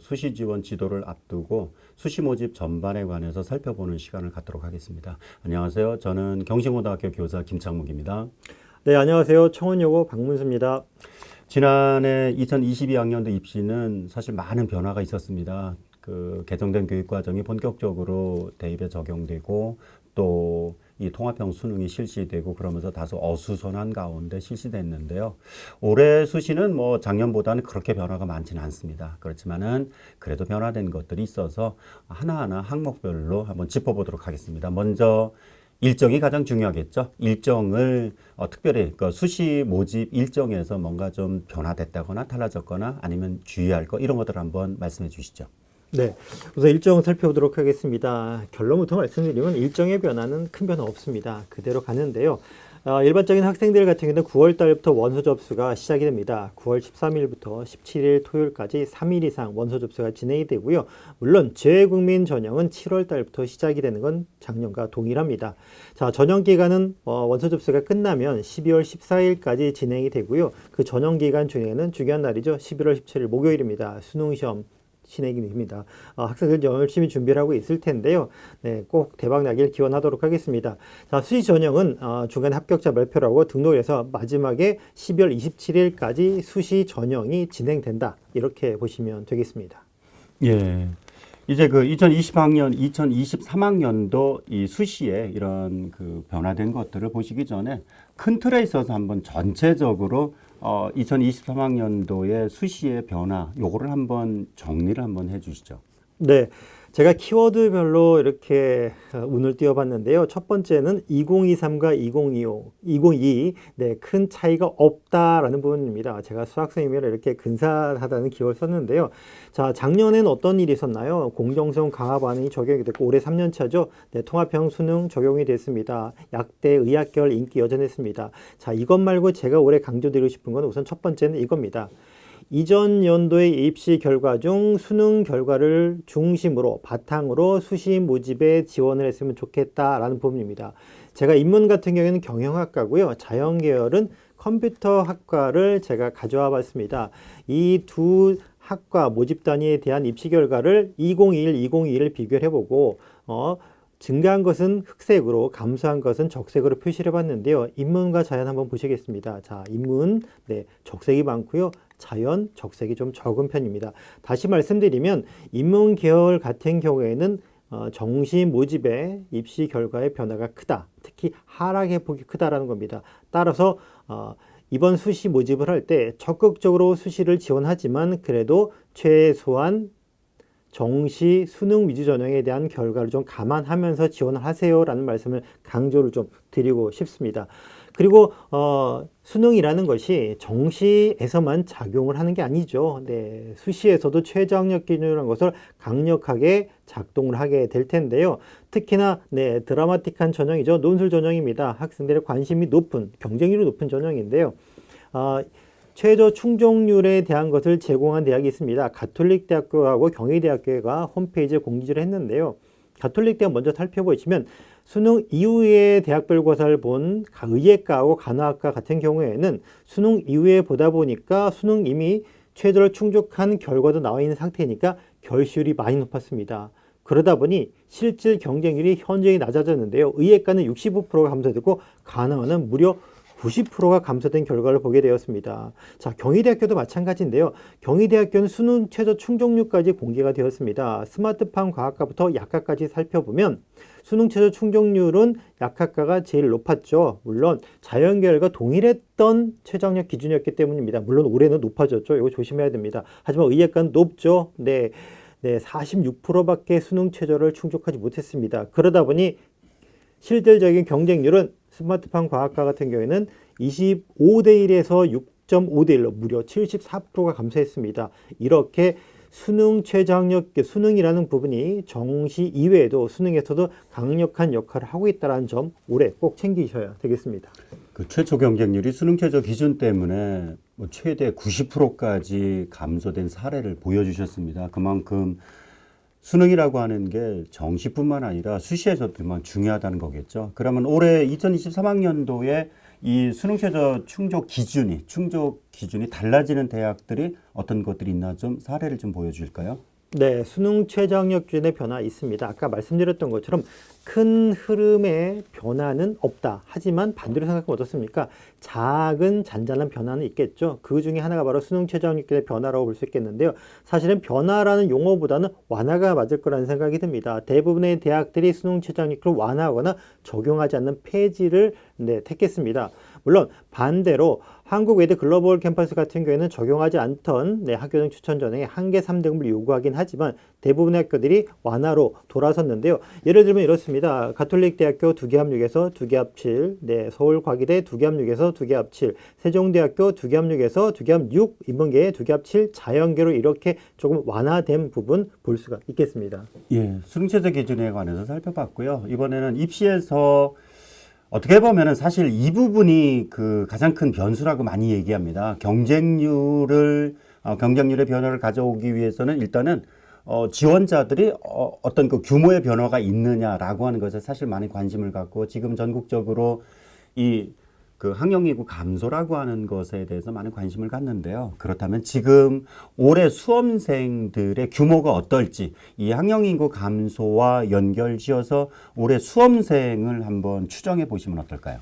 수시 지원 지도를 앞두고 수시 모집 전반에 관해서 살펴보는 시간을 갖도록 하겠습니다. 안녕하세요. 저는 경신고등학교 교사 김창묵입니다. 네, 안녕하세요. 청원여고 박문수입니다. 지난해 2022학년도 입시는 사실 많은 변화가 있었습니다. 그 개정된 교육 과정이 본격적으로 대입에 적용되고 또 이 통합형 수능이 실시되고 그러면서 다소 어수선한 가운데 실시됐는데요. 올해 수시는 뭐 작년보다는 그렇게 변화가 많지는 않습니다. 그렇지만은 그래도 변화된 것들이 있어서 하나하나 항목별로 한번 짚어보도록 하겠습니다. 먼저 일정이 가장 중요하겠죠. 일정을 어, 특별히 그 수시 모집 일정에서 뭔가 좀 변화됐다거나 달라졌거나 아니면 주의할 거 이런 것들 한번 말씀해 주시죠. 네, 우선 일정 살펴보도록 하겠습니다. 결론부터 말씀드리면 일정의 변화는 큰 변화 없습니다. 그대로 가는데요. 어, 일반적인 학생들 같은 경우는 9월 달부터 원서 접수가 시작이 됩니다. 9월 13일부터 17일 토요일까지 3일 이상 원서 접수가 진행이 되고요. 물론 재외국민 전형은 7월 달부터 시작이 되는 건 작년과 동일합니다. 자, 전형 기간은 어, 원서 접수가 끝나면 12월 14일까지 진행이 되고요. 그 전형 기간 중에는 중요한 날이죠. 11월 17일 목요일입니다. 수능 시험 진행이 됩니다. 어, 학생들 열심히 준비를 하고 있을 텐데요. 네, 꼭 대박 나길 기원하도록 하겠습니다. 자, 수시 전형은 어, 중간 합격자 발표라고 등록을 해서 마지막에 12월 27일까지 수시 전형이 진행된다. 이렇게 보시면 되겠습니다. 예. 이제 그 2020학년, 2023학년도 이 수시에 이런 그 변화된 것들을 보시기 전에 큰 틀에 있어서 한번 전체적으로 어 2023학년도의 수시의 변화 요거를 한번 정리를 한번 해 주시죠. 네. 제가 키워드별로 이렇게 어, 운을 띄워봤는데요. 첫 번째는 2023과 2025, 2022, 네, 큰 차이가 없다라는 부분입니다. 제가 수학생이면 이렇게 근사하다는 기호를 썼는데요. 자, 작년엔 어떤 일이 있었나요? 공정성 강화 반응이 적용이 됐고, 올해 3년 차죠. 네, 통합형 수능 적용이 됐습니다. 약대 의학결 인기 여전했습니다. 자, 이것 말고 제가 올해 강조드리고 싶은 건 우선 첫 번째는 이겁니다. 이전 연도의 입시 결과 중 수능 결과를 중심으로 바탕으로 수시 모집에 지원을 했으면 좋겠다라는 부분입니다. 제가 인문 같은 경우에는 경영학과고요. 자연 계열은 컴퓨터 학과를 제가 가져와 봤습니다. 이 두 학과 모집 단위에 대한 입시 결과를 2021, 2022를 비교를 해보고 어 증가한 것은 흑색으로, 감소한 것은 적색으로 표시를 해봤는데요. 인문과 자연 한번 보시겠습니다. 자, 인문, 네, 적색이 많고요. 자연, 적색이 좀 적은 편입니다. 다시 말씀드리면 인문 계열 같은 경우에는 어, 정시 모집의 입시 결과의 변화가 크다. 특히 하락의 폭이 크다라는 겁니다. 따라서 어, 이번 수시 모집을 할 때 적극적으로 수시를 지원하지만 그래도 최소한 정시 수능 위주 전형에 대한 결과를 좀 감안하면서 지원을 하세요라는 말씀을 강조를 좀 드리고 싶습니다. 그리고 어, 수능이라는 것이 정시에서만 작용을 하는 게 아니죠. 네, 수시에서도 최저학력 기준이라는 것을 강력하게 작동을 하게 될 텐데요. 특히나 네, 드라마틱한 전형이죠. 논술 전형입니다. 학생들의 관심이 높은 경쟁률이 높은 전형인데요. 어, 최저 충족률에 대한 것을 제공한 대학이 있습니다. 가톨릭 대학교하고 경희대학교가 홈페이지에 공지를 했는데요. 가톨릭 대학 먼저 살펴보시면 수능 이후에 대학별 고사를 본 의예과하고 간호학과 같은 경우에는 수능 이후에 보다 보니까 수능 이미 최저를 충족한 결과도 나와 있는 상태니까 결시율이 많이 높았습니다. 그러다 보니 실질 경쟁률이 현저히 낮아졌는데요. 의예과는 65%가 감소되고 간호는 무려 90%가 감소된 결과를 보게 되었습니다. 자, 경희대학교도 마찬가지인데요. 경희대학교는 수능 최저 충족률까지 공개가 되었습니다. 스마트팜 과학과부터 약학까지 살펴보면 수능 최저 충족률은 약학과가 제일 높았죠. 물론 자연계열과 동일했던 최저학력 기준이었기 때문입니다. 물론 올해는 높아졌죠. 이거 조심해야 됩니다. 하지만 의예과는 높죠. 네. 네, 46%밖에 수능 최저를 충족하지 못했습니다. 그러다 보니 실질적인 경쟁률은 스마트팜 과학과 같은 경우에는 25대 1에서 6.5대 1로 무려 74%가 감소했습니다. 이렇게 수능 최저학력 수능이라는 부분이 정시 이외에도 수능에서도 강력한 역할을 하고 있다는 점 올해 꼭 챙기셔야 되겠습니다. 그 최초 경쟁률이 수능 최저 기준 때문에 뭐 최대 90%까지 감소된 사례를 보여주셨습니다. 그만큼 수능이라고 하는 게 정시뿐만 아니라 수시에서도 중요하다는 거겠죠. 그러면 올해 2023학년도에 이 수능 최저 충족 기준이 충족 기준이 달라지는 대학들이 어떤 것들이 있나 좀 사례를 좀 보여줄까요? 네, 수능 최저학력 기준의 변화 있습니다. 아까 말씀드렸던 것처럼 큰 흐름의 변화는 없다. 하지만 반대로 생각하면 어떻습니까? 작은 잔잔한 변화는 있겠죠. 그 중에 하나가 바로 수능 최저학력 기준의 변화라고 볼 수 있겠는데요. 사실은 변화라는 용어보다는 완화가 맞을 거라는 생각이 듭니다. 대부분의 대학들이 수능 최저학력을 완화하거나 적용하지 않는 폐지를 네, 택했습니다. 물론 반대로 한국 외대 글로벌 캠퍼스 같은 경우에는 적용하지 않던 네, 학교등 추천 전형에 한계 3등급을 요구하긴 하지만 대부분의 학교들이 완화로 돌아섰는데요. 예를 들면 이렇습니다. 가톨릭 대학교 두개 합육에서 두개 합칠, 네, 서울과기대 두개 합육에서 두개 합칠, 세종대학교 두개 합육에서 두개 합육, 인문계 두개 합칠, 자연계로 이렇게 조금 완화된 부분 볼 수가 있겠습니다. 예, 수능체제 기준에 관해서 살펴봤고요. 이번에는 입시에서 어떻게 보면은 사실 이 부분이 그 가장 큰 변수라고 많이 얘기합니다. 경쟁률을 어, 경쟁률의 변화를 가져오기 위해서는 일단은 어, 지원자들이 어, 어떤 그 규모의 변화가 있느냐라고 하는 것에 사실 많이 관심을 갖고 지금 전국적으로 이 그 학령인구 감소라고 하는 것에 대해서 많은 관심을 갖는데요. 그렇다면 지금 올해 수험생들의 규모가 어떨지 이 학령인구 감소와 연결지어서 올해 수험생을 한번 추정해 보시면 어떨까요?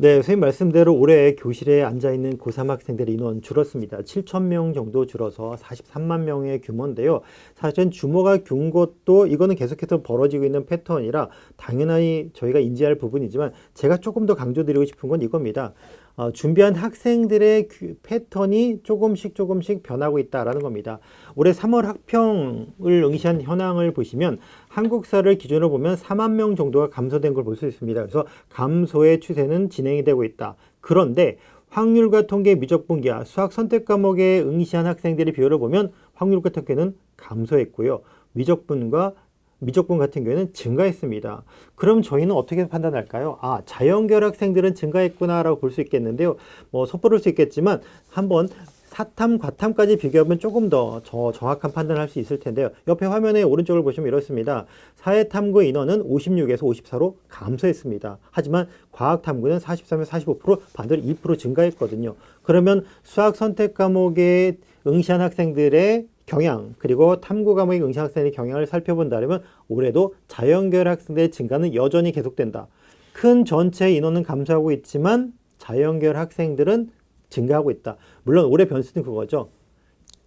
네, 선생님 말씀대로 올해 교실에 앉아 있는 고3 학생들의 인원 줄었습니다. 7천 명 정도 줄어서 43만 명의 규모인데요. 사실은 규모가 균 것도 이거는 계속해서 벌어지고 있는 패턴이라 당연히 저희가 인지할 부분이지만 제가 조금 더 강조드리고 싶은 건 이겁니다. 어, 준비한 학생들의 규- 패턴이 조금씩 조금씩 변하고 있다라는 겁니다. 올해 3월 학평을 응시한 현황을 보시면 한국사를 기준으로 보면 4만 명 정도가 감소된 걸 볼 수 있습니다. 그래서 감소의 추세는 진행이 되고 있다. 그런데 확률과 통계 미적 분기와 수학 선택 과목에 응시한 학생들의 비율을 보면 확률과 통계는 감소했고요. 미적분과 미적분 같은 경우에는 증가했습니다. 그럼 저희는 어떻게 판단할까요? 아, 자연결 학생들은 증가했구나라고 볼 수 있겠는데요. 뭐 섣부를 수 있겠지만 한번 사탐, 과탐까지 비교하면 조금 더 저 정확한 판단을 할 수 있을 텐데요. 옆에 화면의 오른쪽을 보시면 이렇습니다. 사회탐구 인원은 56에서 54로 감소했습니다. 하지만 과학탐구는 43에서 45% 반대로 2% 증가했거든요. 그러면 수학 선택 과목에 응시한 학생들의 경향 그리고 탐구 과목의 응시 학생의 경향을 살펴본다면 올해도 자연계열 학생들의 증가는 여전히 계속된다. 큰 전체 인원은 감소하고 있지만 자연계열 학생들은 증가하고 있다. 물론 올해 변수는 그거죠.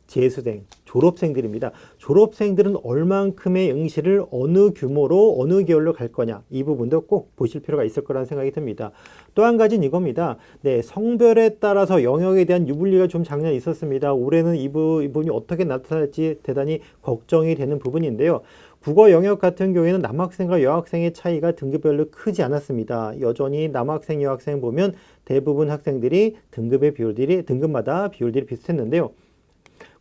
재수생, 졸업생들입니다. 졸업생들은 얼만큼의 응시를 어느 규모로 어느 계열로 갈 거냐 이 부분도 꼭 보실 필요가 있을 거라는 생각이 듭니다. 또 한 가지는 이겁니다. 네, 성별에 따라서 영역에 대한 유불리가 좀 작년에 있었습니다. 올해는 이, 부분이 어떻게 나타날지 대단히 걱정이 되는 부분인데요. 국어 영역 같은 경우에는 남학생과 여학생의 차이가 등급별로 크지 않았습니다. 여전히 남학생, 여학생 보면 대부분 학생들이 등급의 비율들이 등급마다 비율들이 비슷했는데요.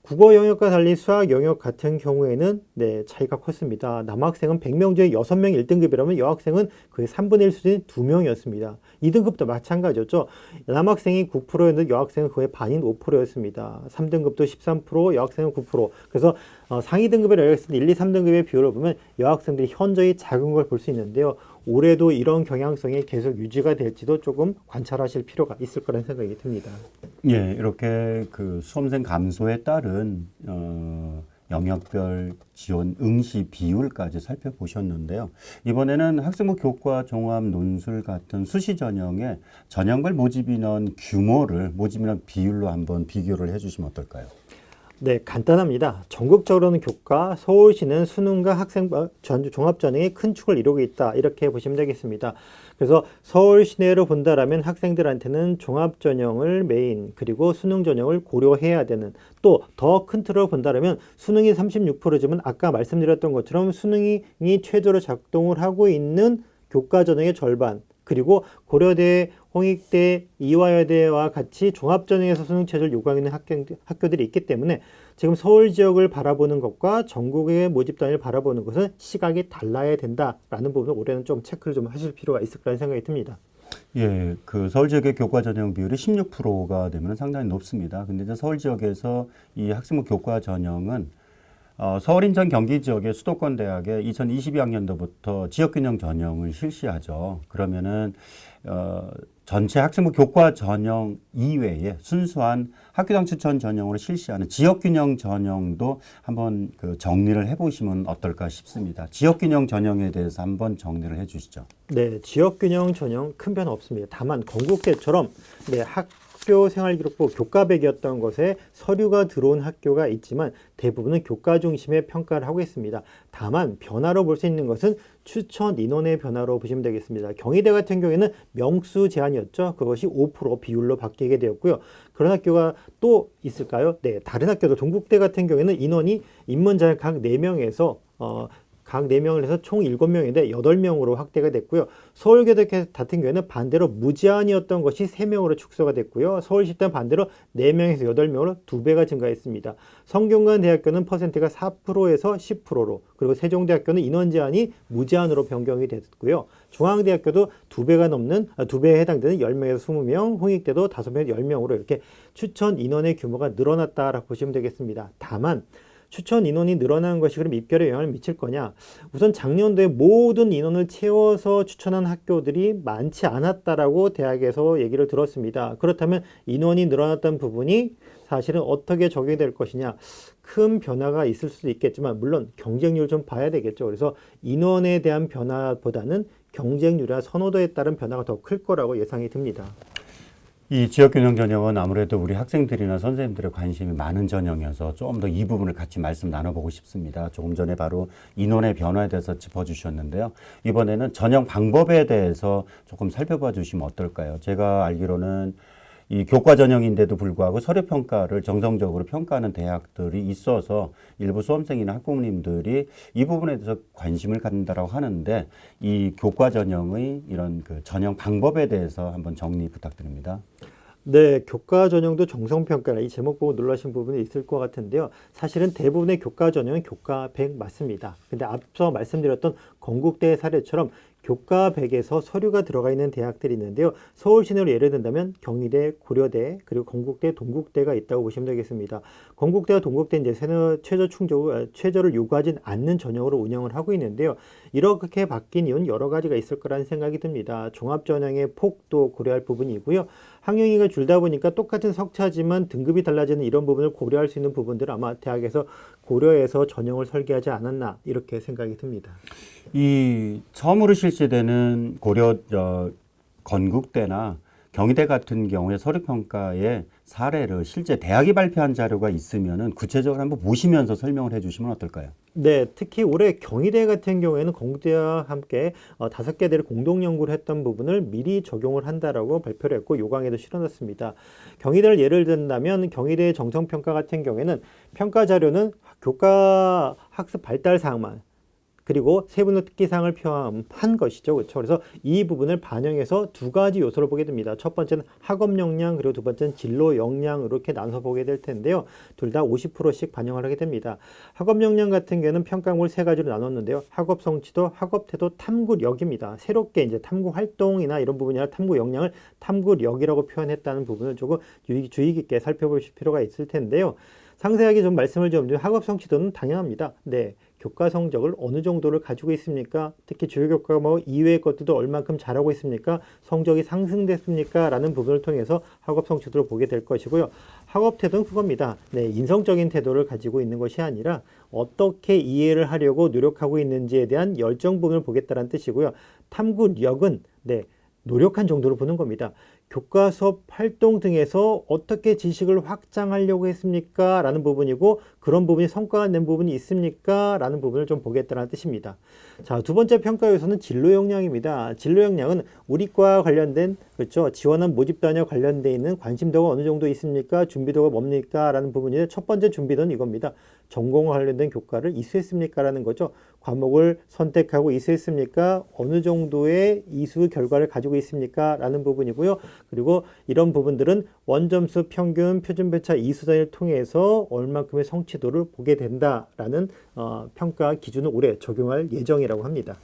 국어 영역과 달리 수학 영역 같은 경우에는 네, 차이가 컸습니다. 남학생은 100명 중에 6명 1등급이라면 여학생은 그의 3분의 1 수준인 2명이었습니다. 2등급도 마찬가지였죠. 남학생이 9%였는데 여학생은 그의 반인 5%였습니다. 3등급도 13%, 여학생은 9%. 그래서 어, 상위 등급의 여학생 1, 2, 3등급의 비율을 보면 여학생들이 현저히 작은 걸 볼 수 있는데요. 올해도 이런 경향성이 계속 유지가 될지도 조금 관찰하실 필요가 있을 거라는 생각이 듭니다. 예, 이렇게 그 수험생 감소에 따른 어, 영역별 지원 응시 비율까지 살펴보셨는데요. 이번에는 학생부 교과 종합 논술 같은 수시 전형의 전형별 모집 인원 규모를 모집 인원 비율로 한번 비교를 해주시면 어떨까요? 네, 간단합니다. 전국적으로는 교과, 서울시는 수능과 학생 전 종합 전형이 큰 축을 이루고 있다. 이렇게 보시면 되겠습니다. 그래서 서울 시내로 본다라면 학생들한테는 종합 전형을 메인 그리고 수능 전형을 고려해야 되는 또 더 큰 틀로 본다라면 수능이 36%지만 아까 말씀드렸던 것처럼 수능이 최저로 작동을 하고 있는 교과 전형의 절반 그리고 고려대, 홍익대, 이화여대와 같이 종합전형에서 수능 체제를 요구하는 학교, 학교들이 있기 때문에 지금 서울 지역을 바라보는 것과 전국의 모집 단위를 바라보는 것은 시각이 달라야 된다라는 부분을 올해는 좀 체크를 좀 하실 필요가 있을 거라는 생각이 듭니다. 예, 그 서울 지역의 교과 전형 비율이 16%가 되면 상당히 높습니다. 근데 이제 서울 지역에서 이 학생부 교과 전형은 어, 서울, 인천, 경기 지역의 수도권 대학에 2022학년도부터 지역균형 전형을 실시하죠. 그러면은 어, 전체 학생부 교과 전형 이외에 순수한 학교당 추천 전형으로 실시하는 지역균형 전형도 한번 그 정리를 해보시면 어떨까 싶습니다. 지역균형 전형에 대해서 한번 정리를 해주시죠. 네, 지역균형 전형 큰 변화 없습니다. 다만 건국대처럼 네, 학 교 생활기록부 교과백이었던 것에 서류가 들어온 학교가 있지만 대부분은 교과 중심의 평가를 하고 있습니다. 다만 변화로 볼 수 있는 것은 추천 인원의 변화로 보시면 되겠습니다. 경희대 같은 경우에는 명수 제한이었죠. 그것이 5% 비율로 바뀌게 되었고요. 그런 학교가 또 있을까요? 네, 다른 학교도 동국대 같은 경우에는 인원이 인문자의 각 4명에서 어, 각 4명을 해서 총 7명인데 8명으로 확대가 됐고요. 서울교대 같은 경우에는 반대로 무제한이었던 것이 3명으로 축소가 됐고요. 서울시대 반대로 4명에서 8명으로 2배가 증가했습니다. 성균관대학교는 퍼센트가 4%에서 10%로 그리고 세종대학교는 인원 제한이 무제한으로 변경이 됐고요. 중앙대학교도 2배가 넘는 아, 2배에 해당되는 10명에서 20명, 홍익대도 5명에서 10명으로 이렇게 추천 인원의 규모가 늘어났다라고 보시면 되겠습니다. 다만 추천 인원이 늘어난 것이 그럼 입결에 영향을 미칠 거냐? 우선 작년도에 모든 인원을 채워서 추천한 학교들이 많지 않았다라고 대학에서 얘기를 들었습니다. 그렇다면 인원이 늘어났던 부분이 사실은 어떻게 적용이 될 것이냐? 큰 변화가 있을 수도 있겠지만 물론 경쟁률 좀 봐야 되겠죠. 그래서 인원에 대한 변화보다는 경쟁률이나 선호도에 따른 변화가 더 클 거라고 예상이 듭니다. 이 지역균형 전형은 아무래도 우리 학생들이나 선생님들의 관심이 많은 전형이어서 좀더이 부분을 같이 말씀 나눠보고 싶습니다. 조금 전에 바로 인원의 변화에 대해서 짚어주셨는데요. 이번에는 전형 방법에 대해서 조금 살펴봐 주시면 어떨까요? 제가 알기로는 이 교과 전형인데도 불구하고 서류 평가를 정성적으로 평가하는 대학들이 있어서 일부 수험생이나 학부모님들이 이 부분에 대해서 관심을 갖는다라고 하는데 이 교과 전형의 이런 그 전형 방법에 대해서 한번 정리 부탁드립니다. 네, 교과 전형도 정성 평가라 이 제목 보고 놀라신 부분이 있을 것 같은데요. 사실은 대부분의 교과 전형은 교과 100 맞습니다. 근데 앞서 말씀드렸던 건국대 사례처럼 교과 100에서 서류가 들어가 있는 대학들이 있는데요. 서울 시내로 예를 든다면 경희대, 고려대, 그리고 건국대, 동국대가 있다고 보시면 되겠습니다. 건국대와 동국대 이제 세너 최저 충족 최저를 요구하진 않는 전형으로 운영을 하고 있는데요. 이렇게 바뀐 이유는 여러 가지가 있을 거라는 생각이 듭니다. 종합 전형의 폭도 고려할 부분이고요. 학령이가 줄다 보니까 똑같은 석차지만 등급이 달라지는 이런 부분을 고려할 수 있는 부분들 아마 대학에서 고려해서 전형을 설계하지 않았나 이렇게 생각이 듭니다. 이 처음으로 실시되는 고려 어, 건국대나 경희대 같은 경우에 서류 평가의 사례를 실제 대학이 발표한 자료가 있으면은 구체적으로 한번 보시면서 설명을 해주시면 어떨까요? 네, 특히 올해 경희대 같은 경우에는 건국대와 함께 어, 다섯 개 대를 공동 연구를 했던 부분을 미리 적용을 한다라고 발표를 했고 요강에도 실어놨습니다. 경희대를 예를 든다면 경희대 정성평가 같은 경우에는 평가 자료는 교과 학습 발달 사항만 그리고 세분의 특기사항을 포함한 것이죠. 그렇죠. 그래서 이 부분을 반영해서 두 가지 요소를 보게 됩니다. 첫 번째는 학업 역량 그리고 두 번째는 진로 역량 이렇게 나눠 보게 될 텐데요. 둘 다 50%씩 반영을 하게 됩니다. 학업 역량 같은 경우는 평가물 세 가지로 나눴는데요. 학업 성취도, 학업 태도, 탐구력입니다. 새롭게 이제 탐구 활동이나 이런 부분이 아니라 탐구 역량을 탐구력이라고 표현했다는 부분을 조금 주의 깊게 살펴보실 필요가 있을 텐데요. 상세하게 좀 말씀을 좀 드리면 학업 성취도는 당연합니다. 네. 교과 성적을 어느 정도를 가지고 있습니까? 특히 주요 교과 뭐 이외의 것들도 얼만큼 잘하고 있습니까? 성적이 상승됐습니까? 라는 부분을 통해서 학업 성취도를 보게 될 것이고요. 학업 태도는 그겁니다. 네, 인성적인 태도를 가지고 있는 것이 아니라 어떻게 이해를 하려고 노력하고 있는지에 대한 열정 부분을 보겠다는 뜻이고요. 탐구력은 네, 노력한 정도로 보는 겁니다. 교과 수업 활동 등에서 어떻게 지식을 확장하려고 했습니까? 라는 부분이고 그런 부분이 성과가 낸 부분이 있습니까? 라는 부분을 좀 보겠다는 뜻입니다. 자, 두 번째 평가 요소는 진로 역량입니다. 진로 역량은 우리과 관련된 그렇죠. 지원한 모집 단위와 관련돼 있는 관심도가 어느 정도 있습니까? 준비도가 뭡니까? 라는 부분인데 첫 번째 준비도는 이겁니다. 전공과 관련된 교과를 이수했습니까? 라는 거죠. 과목을 선택하고 이수했습니까? 어느 정도의 이수 결과를 가지고 있습니까? 라는 부분이고요. 그리고 이런 부분들은 원점수 평균 표준 배차 이수 단위를 통해서 얼만큼의 성취 도를 보게 된다라는 어, 평가 기준을 올해 적용할 예정이라고 합니다.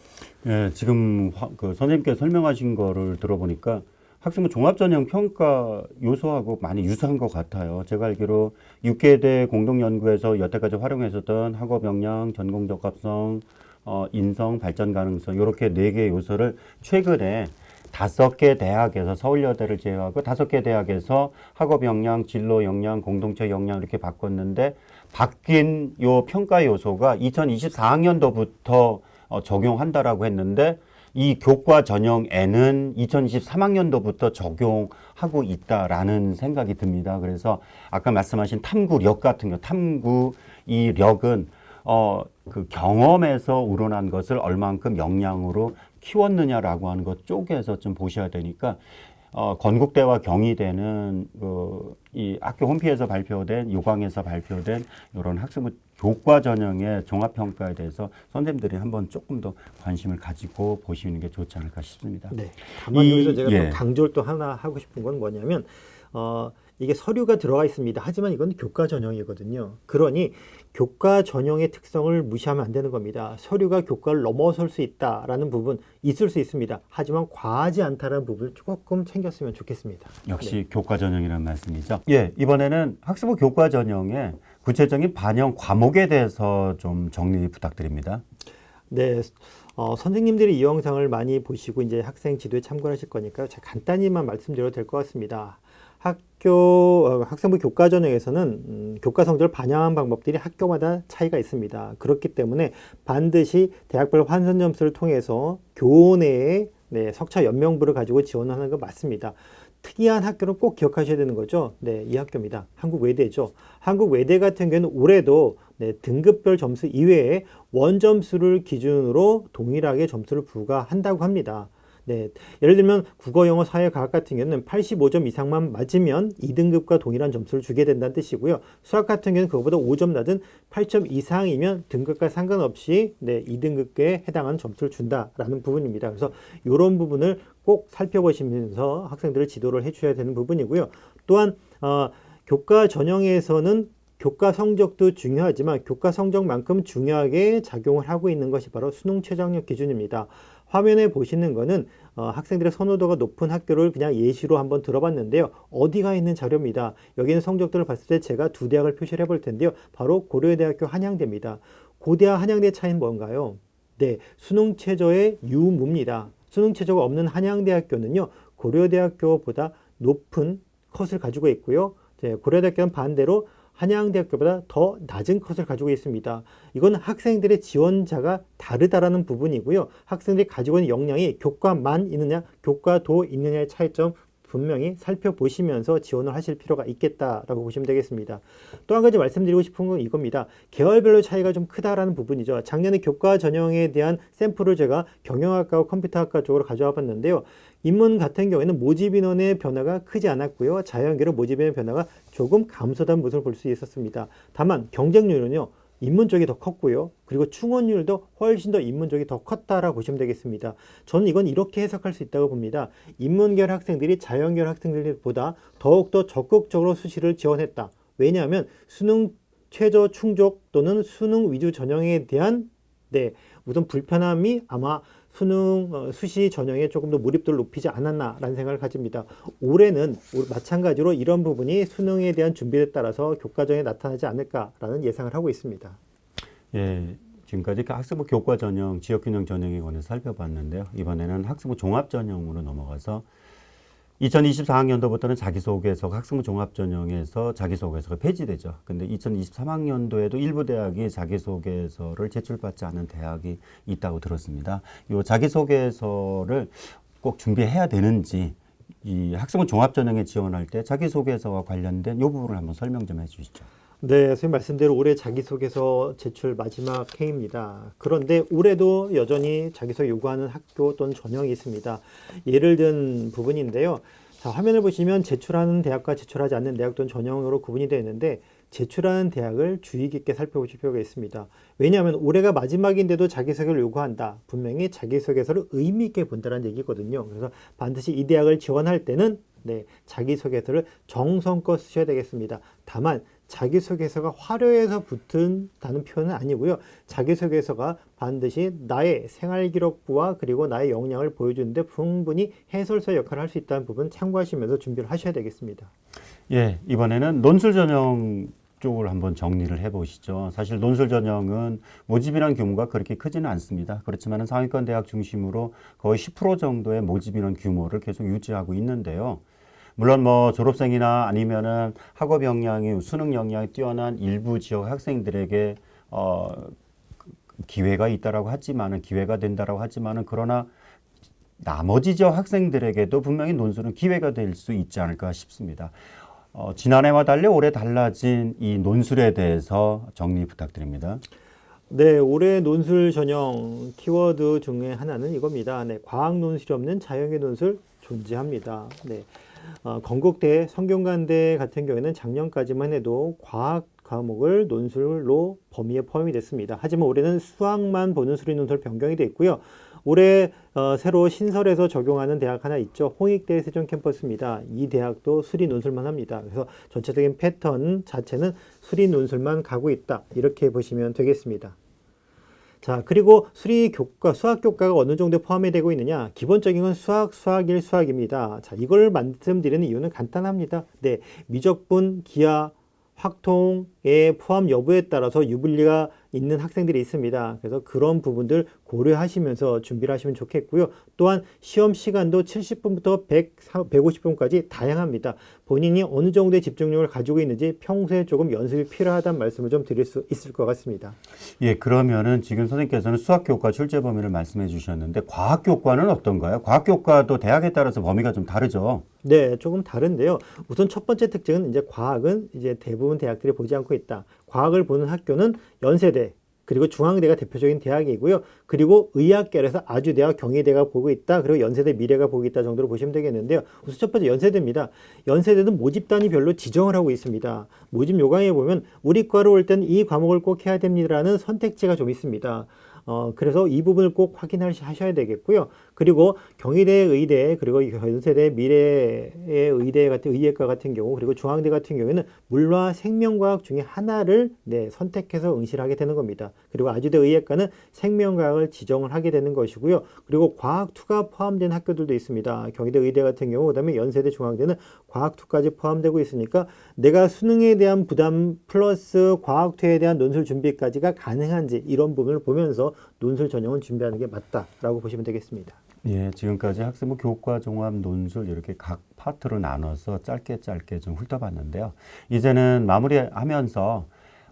예, 지금 화- 그 선생님께서 설명하신 거를 들어보니까 학생부 종합전형 평가 요소하고 많이 유사한 것 같아요. 제가 알기로 육계대 공동연구에서 여태까지 활용했었던 학업 역량, 전공 적합성, 어, 인성, 발전 가능성 이렇게 네 개의 요소를 최근에 다섯 개 대학에서 서울여대를 제외하고 다섯 개 대학에서 학업 역량, 진로 역량, 공동체 역량 이렇게 바꿨는데 바뀐 요 평가 요소가 2024학년도부터 어, 적용한다라고 했는데 이 교과 전형에는 2023학년도부터 적용하고 있다라는 생각이 듭니다. 그래서 아까 말씀하신 탐구력 같은 거, 탐구 이 력은 어, 그 경험에서 우러난 것을 얼만큼 역량으로 키웠느냐라고 하는 것 쪽에서 좀 보셔야 되니까 어, 건국대와 경희대는 그, 이 학교 홈피에서 발표된 요강에서 발표된 이런 학습 교과 전형의 종합 평가에 대해서 선생님들이 한번 조금 더 관심을 가지고 보시는 게 좋지 않을까 싶습니다. 네. 다만 이- 여기서 제가 예. 또 강조를 또 하나 하고 싶은 건 뭐냐면 어 이게 서류가 들어가 있습니다. 하지만 이건 교과 전형이거든요. 그러니 교과 전형의 특성을 무시하면 안 되는 겁니다. 서류가 교과를 넘어설 수 있다라는 부분 있을 수 있습니다. 하지만 과하지 않다라는 부분을 조금 챙겼으면 좋겠습니다. 역시 교과 전형이라는 말씀이죠. 예, 이번에는 학습부 교과 전형의 구체적인 반영 과목에 대해서 좀 정리 부탁드립니다. 네, 어, 선생님들이 이 영상을 많이 보시고 이제 학생 지도에 참고하실 거니까요. 제가 간단히만 말씀드려도 될 것 같습니다. 학교 어, 학생부 교과 전형에서는 음, 교과 성적을 반영한 방법들이 학교마다 차이가 있습니다. 그렇기 때문에 반드시 대학별 환선 점수를 통해서 교내에 네, 석차 연명부를 가지고 지원하는 거 맞습니다. 특이한 학교는 꼭 기억하셔야 되는 거죠. 네, 이 학교입니다. 한국 외대죠. 한국 외대 같은 경우는 올해도 네, 등급별 점수 이외에 원 점수를 기준으로 동일하게 점수를 부과한다고 합니다. 네, 예를 들면 국어, 영어, 사회, 과학 같은 경우는 85점 이상만 맞으면 2등급과 동일한 점수를 주게 된다는 뜻이고요. 수학 같은 경우는 그거보다 5점 낮은 8점 이상이면 등급과 상관없이 네, 2등급에 해당하는 점수를 준다라는 부분입니다. 그래서 이런 부분을 꼭 살펴보시면서 학생들을 지도를 해주셔야 되는 부분이고요. 또한 어, 교과 전형에서는 교과 성적도 중요하지만 교과 성적만큼 중요하게 작용을 하고 있는 것이 바로 수능 최저학력 기준입니다. 화면에 보시는 거는 어, 학생들의 선호도가 높은 학교를 그냥 예시로 한번 들어봤는데요. 어디가 있는 자료입니다. 여기는 성적들을 봤을 때 제가 두 대학을 표시를 해볼 텐데요. 바로 고려대학교 한양대입니다. 고대와 한양대 차이는 뭔가요? 네, 수능 최저의 유무입니다. 수능 최저가 없는 한양대학교는요, 고려대학교보다 높은 컷을 가지고 있고요. 네, 고려대학교는 반대로 한양대학교보다 더 낮은 컷을 가지고 있습니다. 이건 학생들의 지원자가 다르다라는 부분이고요. 학생들이 가지고 있는 역량이 교과만 있느냐, 교과도 있느냐의 차이점 분명히 살펴보시면서 지원을 하실 필요가 있겠다라고 보시면 되겠습니다. 또 한 가지 말씀드리고 싶은 건 이겁니다. 계열별로 차이가 좀 크다라는 부분이죠. 작년에 교과 전형에 대한 샘플을 제가 경영학과와 컴퓨터학과 쪽으로 가져와 봤는데요. 인문 같은 경우에는 모집 인원의 변화가 크지 않았고요. 자연계로 모집 인원의 변화가 조금 감소된 모습을 볼 수 있었습니다. 다만 경쟁률은요. 인문 쪽이 더 컸고요. 그리고 충원율도 훨씬 더 인문 쪽이 더 컸다라고 보시면 되겠습니다. 저는 이건 이렇게 해석할 수 있다고 봅니다. 인문계열 학생들이 자연계열 학생들보다 더욱더 적극적으로 수시를 지원했다. 왜냐하면 수능 최저 충족 또는 수능 위주 전형에 대한 네, 우선 불편함이 아마 수능 어, 수시 전형에 조금 더 몰입도를 높이지 않았나라는 생각을 가집니다. 올해는 올- 마찬가지로 이런 부분이 수능에 대한 준비에 따라서 교과정에 나타나지 않을까라는 예상을 하고 있습니다. 예, 지금까지 그 학습부 교과 전형, 지역 균형 전형에 관해서 살펴봤는데요. 이번에는 학습부 종합 전형으로 넘어가서 2024학년도부터는 자기소개서 학습부 종합 전형에서 자기소개서가 폐지되죠. 근데 2023학년도에도 일부 대학이 자기소개서를 제출받지 않은 대학이 있다고 들었습니다. 이 자기소개서를 꼭 준비해야 되는지 이 학습부 종합 전형에 지원할 때 자기소개서와 관련된 이 부분을 한번 설명 좀 해주시죠. 네, 선생님 말씀대로 올해 자기소개서 제출 마지막 해입니다. 그런데 올해도 여전히 자기소개 요구하는 학교 또는 전형이 있습니다. 예를 든 부분인데요. 자, 화면을 보시면 제출하는 대학과 제출하지 않는 대학 또는 전형으로 구분이 되어 있는데 제출하는 대학을 주의 깊게 살펴보실 필요가 있습니다. 왜냐하면 올해가 마지막인데도 자기소개를 요구한다. 분명히 자기소개서를 의미 있게 본다는 얘기거든요. 그래서 반드시 이 대학을 지원할 때는 네, 자기소개서를 정성껏 쓰셔야 되겠습니다. 다만 자기소개서가 화려해서 붙은다는 표현은 아니고요. 자기소개서가 반드시 나의 생활기록부와 그리고 나의 역량을 보여주는데 충분히 해설서 역할을 할 수 있다는 부분 참고하시면서 준비를 하셔야 되겠습니다. 예, 이번에는 논술 전형 쪽을 한번 정리를 해보시죠. 사실 논술 전형은 모집 인원 규모가 그렇게 크지는 않습니다. 그렇지만 상위권 대학 중심으로 거의 10% 정도의 모집 인원 규모를 계속 유지하고 있는데요. 물론 뭐 졸업생이나 아니면은 학업 역량이 수능 역량이 뛰어난 일부 지역 학생들에게 어 기회가 있다라고 하지만은 기회가 된다라고 하지만은 그러나 나머지 지역 학생들에게도 분명히 논술은 기회가 될 수 있지 않을까 싶습니다. 어, 지난해와 달리 올해 달라진 이 논술에 대해서 정리 부탁드립니다. 네, 올해 논술 전형 키워드 중에 하나는 이겁니다. 네, 과학 논술이 없는 자연계 논술 존재합니다. 네, 어, 건국대, 성균관대 같은 경우에는 작년까지만 해도 과학 과목을 논술로 범위에 포함이 됐습니다. 하지만 올해는 수학만 보는 수리 논술 변경이 돼 있고요. 올해 어, 새로 신설해서 적용하는 대학 하나 있죠. 홍익대 세종 캠퍼스입니다. 이 대학도 수리 논술만 합니다. 그래서 전체적인 패턴 자체는 수리 논술만 가고 있다. 이렇게 보시면 되겠습니다. 자, 그리고 수리 교과, 수학 교과가 어느 정도 포함이 되고 있느냐? 기본적인 건 수학, 수학일, 수학입니다. 자, 이걸 말씀드리는 이유는 간단합니다. 네, 미적분, 기하, 확통의 포함 여부에 따라서 유불리가 있는 학생들이 있습니다. 그래서 그런 부분들 고려하시면서 준비를 하시면 좋겠고요. 또한 시험 시간도 70분부터 100, 150분까지 다양합니다. 본인이 어느 정도의 집중력을 가지고 있는지 평소에 조금 연습이 필요하다는 말씀을 좀 드릴 수 있을 것 같습니다. 예, 그러면은 지금 선생님께서는 수학 교과 출제 범위를 말씀해 주셨는데 과학 교과는 어떤가요? 과학 교과도 대학에 따라서 범위가 좀 다르죠. 네, 조금 다른데요. 우선 첫 번째 특징은 이제 과학은 이제 대부분 대학들이 보지 않고 있다. 과학을 보는 학교는 연세대, 그리고 중앙대가 대표적인 대학이고요. 그리고 의학계에서 아주대와 경희대가 보고 있다. 그리고 연세대 미래가 보고 있다 정도로 보시면 되겠는데요. 우선 첫 번째 연세대입니다. 연세대는 모집 단위별로 지정을 하고 있습니다. 모집 요강에 보면 우리 과로 올땐이 과목을 꼭 해야 됩니다라는 선택지가 좀 있습니다. 어, 그래서 이 부분을 꼭 확인하셔야 되겠고요. 그리고 경희대 의대, 그리고 연세대 미래의 의대 같은 의예과 같은 경우, 그리고 중앙대 같은 경우에는 물과 생명과학 중에 하나를 네, 선택해서 응시를 하게 되는 겁니다. 그리고 아주대 의예과는 생명과학을 지정을 하게 되는 것이고요. 그리고 과학 투가 포함된 학교들도 있습니다. 경희대 의대 같은 경우, 그다음에 연세대 중앙대는 과학 투까지 포함되고 있으니까 내가 수능에 대한 부담 플러스 과학 투에 대한 논술 준비까지가 가능한지 이런 부분을 보면서 논술 전형은 준비하는 게 맞다라고 보시면 되겠습니다. 예, 지금까지 학생부 교과 종합 논술 이렇게 각 파트로 나눠서 짧게 짧게 좀 훑어봤는데요. 이제는 마무리하면서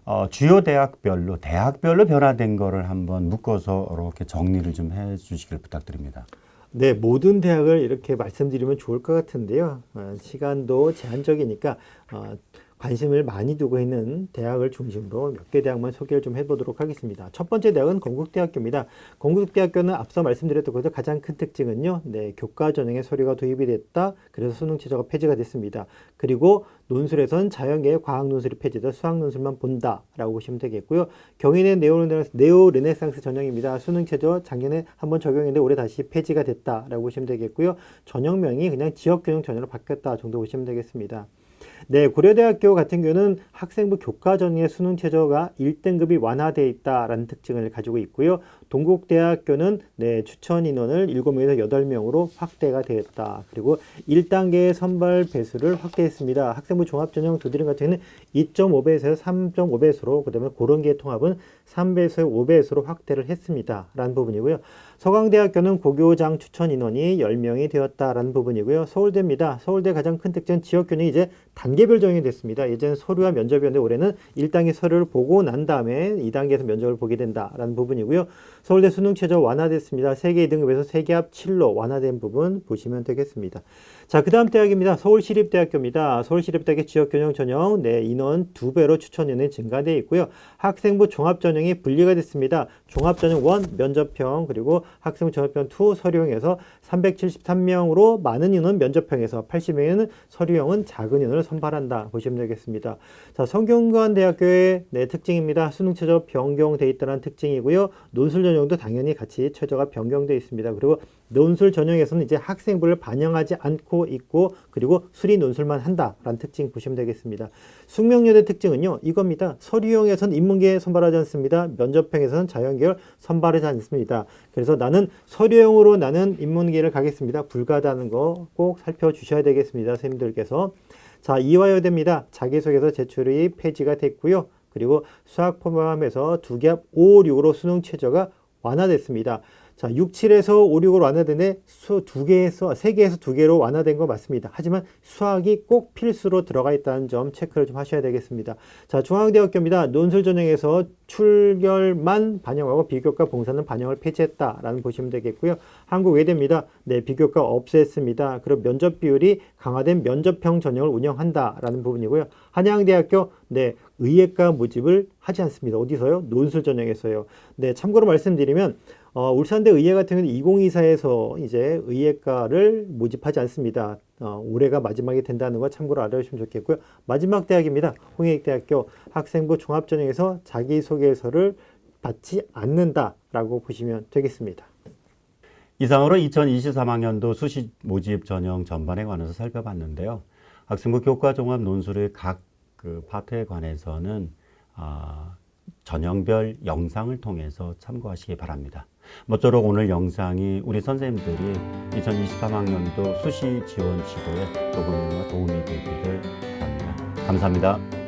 어, 주요 대학별로 대학별로 변화된 거를 한번 묶어서 이렇게 정리를 좀 해주시길 부탁드립니다. 네, 모든 대학을 이렇게 말씀드리면 좋을 것 같은데요. 어, 시간도 제한적이니까 어, 관심을 많이 두고 있는 대학을 중심으로 몇 개 대학만 소개를 좀 해보도록 하겠습니다. 첫 번째 대학은 건국대학교입니다. 건국대학교는 앞서 말씀드렸던 것에서 가장 큰 특징은요, 네, 교과 전형에 서류가 도입이 됐다. 그래서 수능 최저가 폐지가 됐습니다. 그리고 논술에선 자연계의 과학 논술이 폐지돼 수학 논술만 본다라고 보시면 되겠고요. 경희대 네오르네상스, 네오르네상스 전형입니다. 수능 최저 작년에 한번 적용했는데 올해 다시 폐지가 됐다라고 보시면 되겠고요. 전형명이 그냥 지역균형 전형으로 바뀌었다 정도 보시면 되겠습니다. 네, 고려대학교 같은 경우는 학생부 교과 전형의 수능 최저가 1등급이 완화되어 있다라는 특징을 가지고 있고요. 동국대학교는 네, 추천 인원을 7명에서 8명으로 확대가 되었다. 그리고 1단계 선발 배수를 확대했습니다. 학생부 종합전형 두드림 같은 경우는 2.5배에서 3.5배수로 그다음에 고른계 통합은 3배에서 5배수로 확대를 했습니다. 라는 부분이고요. 서강대학교는 고교장 추천 인원이 10명이 되었다라는 부분이고요. 서울대입니다. 서울대 가장 큰 특징은 지역 균형이 이제 단계별 정이 됐습니다. 예전에 서류와 면접이었는데 올해는 1단계 서류를 보고 난 다음에 2단계에서 면접을 보게 된다라는 부분이고요. 서울대 수능 최저 완화됐습니다. 세계 2등급에서 세계 합 7로 완화된 부분 보시면 되겠습니다. 자, 그 다음 대학입니다. 서울시립대학교입니다. 서울시립대학의 지역균형 전형, 네, 인원 두 배로 추천 인원이 증가되어 있고요. 학생부 종합전형이 분리가 됐습니다. 종합전형 1 면접형, 그리고 학생부 종합전형 2 서류형에서 373명으로 많은 인원 면접형에서 80명에는 서류형은 작은 인원을 선발한다 보시면 되겠습니다. 자, 성균관 대학교의 네, 특징입니다. 수능 최저 변경돼 있다는 특징이고요. 논술 전형도 당연히 같이 최저가 변경돼 있습니다. 그리고 논술 전형에서는 이제 학생부를 반영하지 않고 있고 그리고 수리 논술만 한다라는 특징 보시면 되겠습니다. 숙명여대 특징은요 이겁니다. 서류형에서는 인문계 선발하지 않습니다. 면접형에서는 자연계열 선발하지 않습니다. 그래서 나는 서류형으로 나는 인문계를 가겠습니다. 불가하다는 거 꼭 살펴주셔야 되겠습니다. 선생님들께서 자, 이화여대입니다. 자기소개서 제출이 폐지가 됐고요. 그리고 수학 포함해서 두개합 5, 6으로 수능 최저가 완화됐습니다. 자, 6, 7에서 5, 6으로 완화되네 수두 개에서 세 개에서 두 개로 완화된 거 맞습니다. 하지만 수학이 꼭 필수로 들어가 있다는 점 체크를 좀 하셔야 되겠습니다. 자, 중앙대학교입니다. 논술 전형에서 출결만 반영하고 비교과 봉사는 반영을 폐지했다라는 보시면 되겠고요. 한국외대입니다. 네, 비교과 없앴습니다. 그리고 면접 비율이 강화된 면접형 전형을 운영한다라는 부분이고요. 한양대학교 네, 의예과 모집을 하지 않습니다. 어디서요? 논술 전형에서요. 네, 참고로 말씀드리면 어, 울산대 의예 같은 경우는 2024에서 이제 의예과를 모집하지 않습니다. 어, 올해가 마지막이 된다는 거 참고로 알아주시면 좋겠고요. 마지막 대학입니다. 홍익대학교 학생부 종합전형에서 자기소개서를 받지 않는다라고 보시면 되겠습니다. 이상으로 2023학년도 수시 모집 전형 전반에 관해서 살펴봤는데요. 학생부 교과 종합 논술의 각 그 파트에 관해서는 아, 전형별 영상을 통해서 참고하시기 바랍니다. 모쪼록 오늘 영상이 우리 선생님들이 2023학년도 수시 지원 지도에 조금이나마 도움이 되기를 바랍니다. 감사합니다.